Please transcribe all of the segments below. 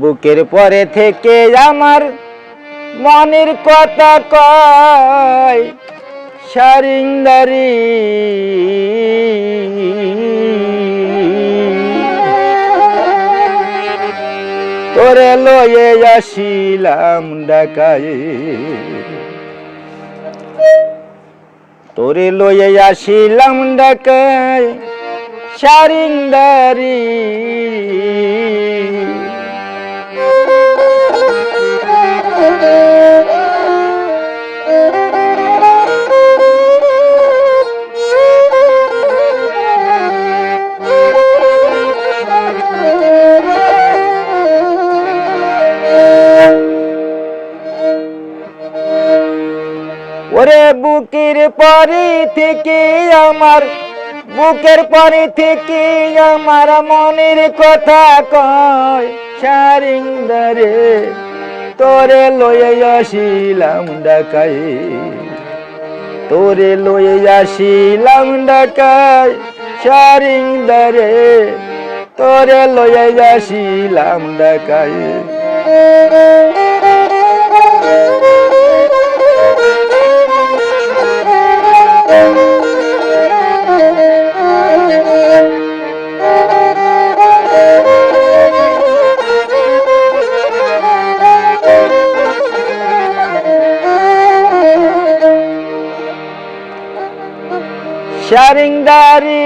বুকের পরে থেকে আমার মনের কথা কয় তোরে লয়ে আসিলাম ডাকায় তোরে লয়ে আসিলাম ডাকায় সারিন্দারি। ওরে বুকের পরে থেকে আমার বুকের পরে থেকে আমার মনের কথা কয় সারিংদারে তোরে লয়ে আসিলাম ডাকাই তোরে লয়ে আসিলাম ডাকাই সারিংদারে তোরে লয়ে আসিলাম ডাকাই Sharingdari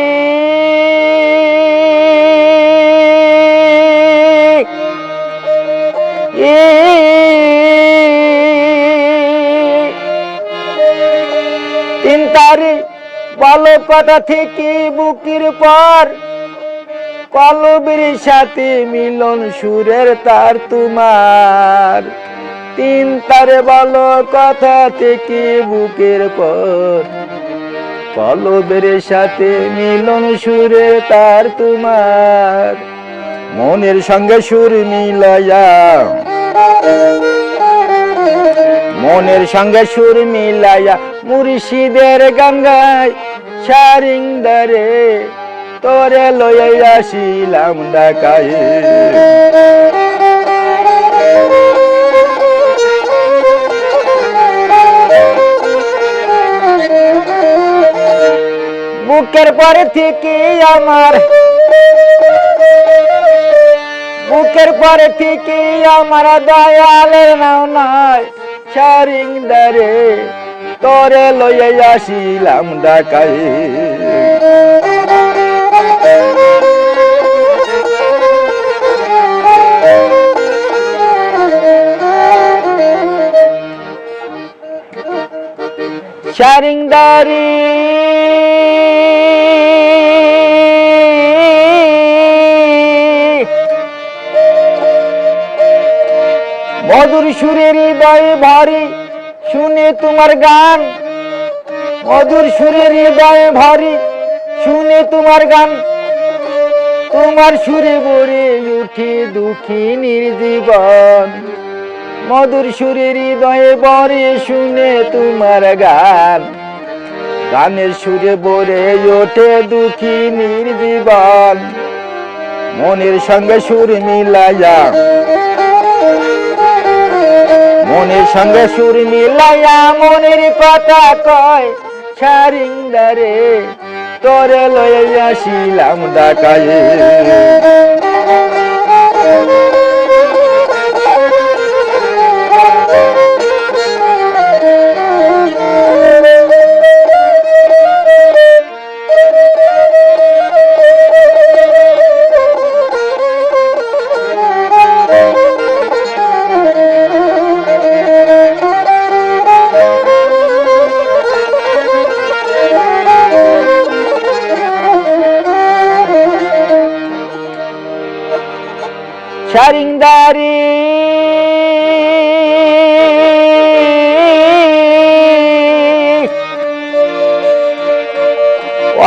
তিন তারিখ বলো কথা থেকে বুকির পর কলবের সাথে মিলন সুরের তার তোমার তিন তারে বলো কথা থেকে বুকের পর কলবের সাথে মিলন সুরে তার তোমার। মনের সঙ্গে সুর মিলায়া মনের সঙ্গে সুর মিলায়া মুর্শিদের গঙ্গায় সারিংদারে তোরে লয়ে আসিলাম বুকের পরে থেকে আমার। বুকের পরে থেকে আমার দয়ালের নাও নয় সারিংদারে তোরে লইয়া আসিলাম ডাকাই সারিংদারি মধুর সুরের হৃদয়ে ভারী শুনে তোমার গান। মধুর সুরের হৃদয়ে ভারী শুনে তোমার গান। তোমার সুরে ভরে উঠে দুঃখী নির্জীবন। মধুর সুরের হৃদয়ে ভরে শুনে তোমার গান। গানের সুরে বরে ওঠে দুঃখী নির্জীবন। মনের সঙ্গে সুর মিলাইয়া মনের সঙ্গে সুর মিলাইয়া মনের কথা কয় সারিংদারে তোরে লয়ে আসিলাম ডাকায়ে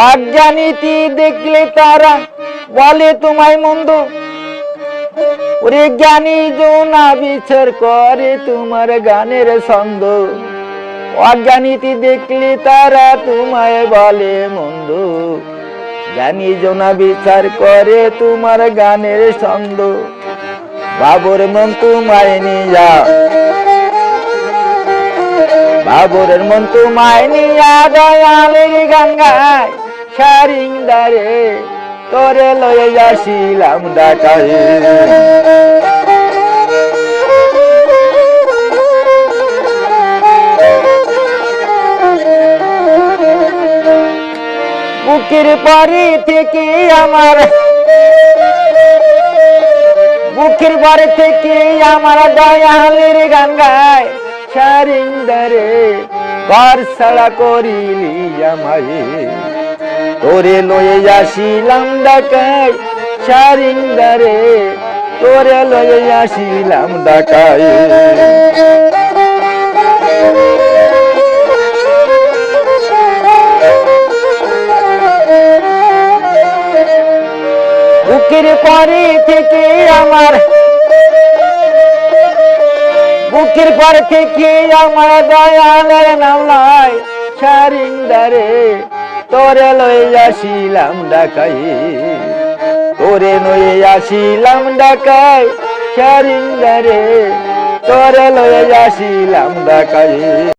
অজ্ঞানীতি দেখলে তারা বলে, তোমায় মন্দ। জ্ঞানী যৌনা বিচার করে তোমার গানের ছন্দ। অজ্ঞানীতি দেখলে তারা তোমায় বলে, মন্দ। জ্ঞানী জোনা বিচার করে তোমার গানের ছন্দ। বাবুর মন তোমায় নিয়া। বাবুরের মন তোমায় নিয়া দয়ালের গান গায় সারিংদারে তোরে লয়ে যাসিলাম ডাকায়। বুকের পরে থেকে আমার বুকের পরে থেকে আমার দয়ালের গান গায় সারিন্দরে ঘর করিলি আমায়। তোরে লয়ে আসিলাম ডাকাই সারিন্দরে তোরে লয়ে আসিলাম ডাকাই বুকের পরে থেকে আমার, বুকের পর থেকে আমার দয়ালের নাম নয় সারিন্দারে তোরে লই আসিলাম ডাকাই তোরে লই আসিলাম ডাকাই সারিন্দারে তোরে লই আসিলাম ডাকাই